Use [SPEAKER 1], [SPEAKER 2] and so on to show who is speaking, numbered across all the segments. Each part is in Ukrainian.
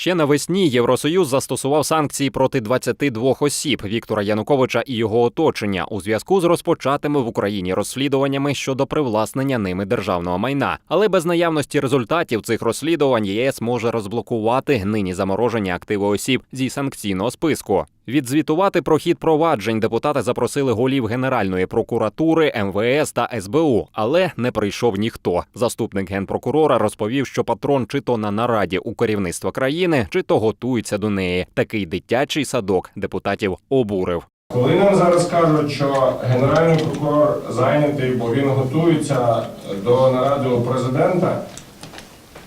[SPEAKER 1] Ще навесні Євросоюз застосував санкції проти 22 осіб Віктора Януковича і його оточення у зв'язку з розпочатими в Україні розслідуваннями щодо привласнення ними державного майна. Але без наявності результатів цих розслідувань ЄС може розблокувати нині заморожені активи осіб зі санкційного списку. Відзвітувати про хід проваджень депутати запросили голів Генеральної прокуратури, МВС та СБУ, але не прийшов ніхто. Заступник генпрокурора розповів, що патрон чи то на нараді у керівництва країни, чи то готується до неї. Такий дитячий садок депутатів обурив.
[SPEAKER 2] Коли нам зараз кажуть, що генеральний прокурор зайнятий, бо він готується до наради у президента,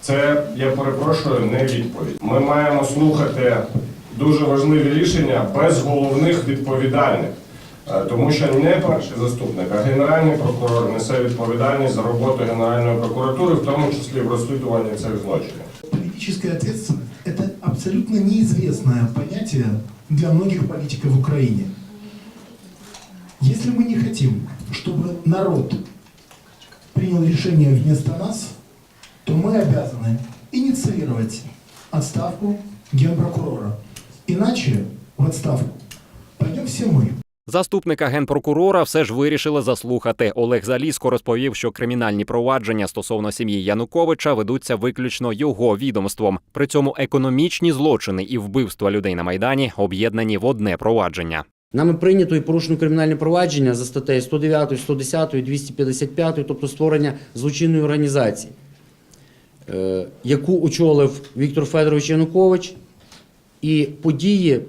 [SPEAKER 2] це я перепрошую не відповідь. Ми маємо слухати дуже важливі рішення без головних відповідальних. Е, Тому що не перший заступник, а генеральний прокурор несе відповідальність за роботу Генеральної прокуратури, в тому числі в розслідуванні цих злочинів.
[SPEAKER 3] Политическая ответственность – это абсолютно неизвестное понятие для многих политиков в Украине. Если мы не хотим, чтобы народ принял решение вместо нас, то мы обязаны инициировать отставку генпрокурора. Иначе в отставку пойдем все мы.
[SPEAKER 1] Заступника генпрокурора все ж вирішили заслухати. Олег Заліско розповів, що кримінальні провадження стосовно сім'ї Януковича ведуться виключно його відомством. При цьому економічні злочини і вбивства людей на майдані об'єднані в одне провадження.
[SPEAKER 4] Нами прийнято і порушено кримінальне провадження за статтею 109, 110, 255, тобто створення злочинної організації, е, яку очолив Віктор Федорович Янукович, і події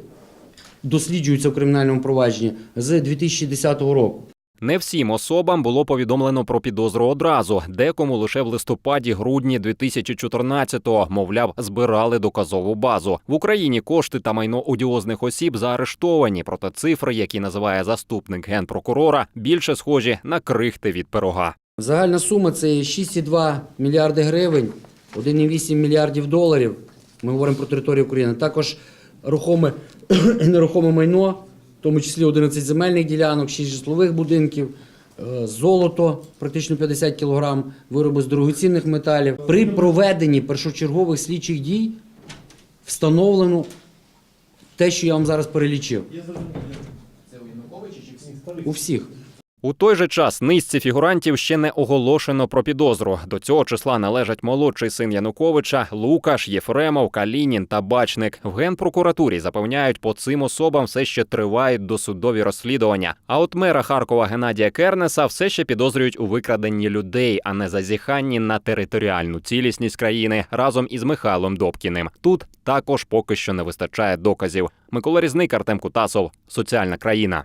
[SPEAKER 4] досліджуються в кримінальному провадженні з 2010 року.
[SPEAKER 1] Не всім особам було повідомлено про підозру одразу. Декому лише в листопаді-грудні 2014-го, мовляв, збирали доказову базу. В Україні кошти та майно одіозних осіб заарештовані. Проте цифри, які називає заступник генпрокурора, більше схожі на крихти від пирога.
[SPEAKER 4] Загальна сума це 6,2 мільярди гривень, 1,8 мільярдів доларів. Ми говоримо про територію України. Також рухоме і нерухоме майно, в тому числі 11 земельних ділянок, 6 житлових будинків, е, золото, практично 50 кілограм, вироби з дорогоцінних металів. При проведенні першочергових слідчих дій встановлено те, що я вам зараз перелічив. У всіх.
[SPEAKER 1] У той же час низці фігурантів ще не оголошено про підозру. До цього числа належать молодший син Януковича, Лукаш, Єфремов, Калінін та Бачник. В генпрокуратурі запевняють, по цим особам все ще тривають досудові розслідування. А от мера Харкова Геннадія Кернеса все ще підозрюють у викраденні людей, а не зазіханні на територіальну цілісність країни разом із Михайлом Добкіним. Тут також поки що не вистачає доказів. Микола Різник, Артем Кутасов, соціальна країна.